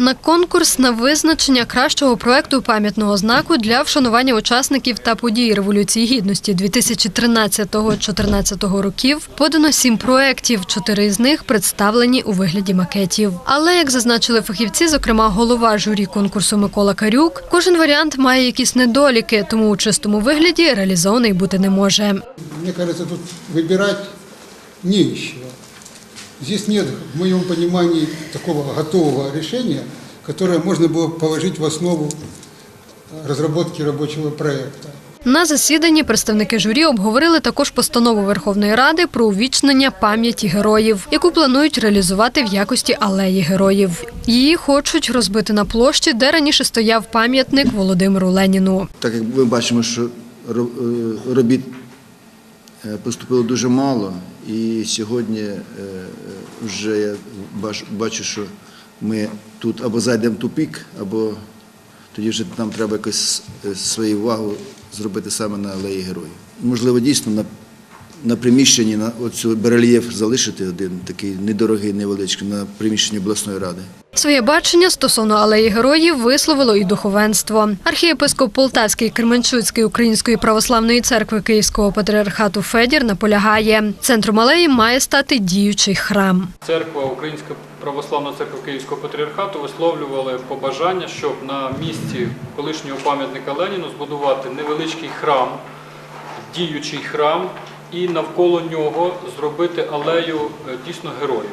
На конкурс на визначення кращого проекту пам'ятного знаку для вшанування учасників та подій Революції Гідності 2013-2014 років подано сім проєктів. Чотири з них представлені у вигляді макетів. Але як зазначили фахівці, зокрема голова журі конкурсу Микола Карюк, кожен варіант має якісь недоліки, тому у чистому вигляді реалізований бути не може. Мне кажется, тут из чего. Здесь нет, в моем понимании, такого готового решения, которое можно было положить в основу разработки рабочего проекта. На засіданні представники журі обговорили також постанову Верховної Ради про увічнення пам'яті героїв, яку планують реалізувати в якості алеї героїв. Її хочуть розбити на площі, де раніше стояв пам'ятник Володимиру Леніну. Так як ми бачимо, що е, робіт поступило дуже мало, і сьогодні е, е, вже я бачу- що ми тут або зайдемо в тупік, або тоді вже нам треба якось е, свою увагу зробити саме на алеї героїв. Можливо, дійсно на, на приміщенні на оцю барельєф залишити один такий недорогий, невеличкий, на приміщенні обласної ради. Своє бачення стосовно алеї героїв висловило і духовенство. Архієпископ Полтавський Кременчуцький Української православної церкви Київського патріархату Федір наполягає, центром алеї має стати діючий храм. Церква, Українська православна церква Київського патріархату висловлювали побажання, щоб на місці колишнього пам'ятника Леніну збудувати невеличкий храм, діючий храм, і навколо нього зробити алею е, дійсно героїв.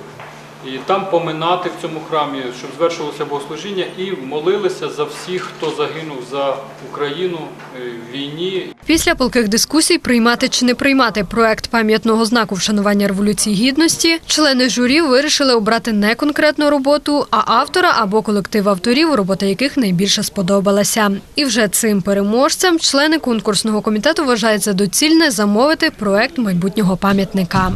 І там поминати в цьому храмі, щоб звершувалося богослужіння, і молилися за всіх, хто загинув за Україну е, в війні Після палких дискусій приймати чи не приймати проект пам'ятного знаку вшанування революції гідності, члени журі вирішили обрати не конкретну роботу, а автора або колектив авторів, робота яких найбільше сподобалася. І вже цим переможцям члени конкурсного комітету вважають за доцільне замовити проект майбутнього пам'ятника.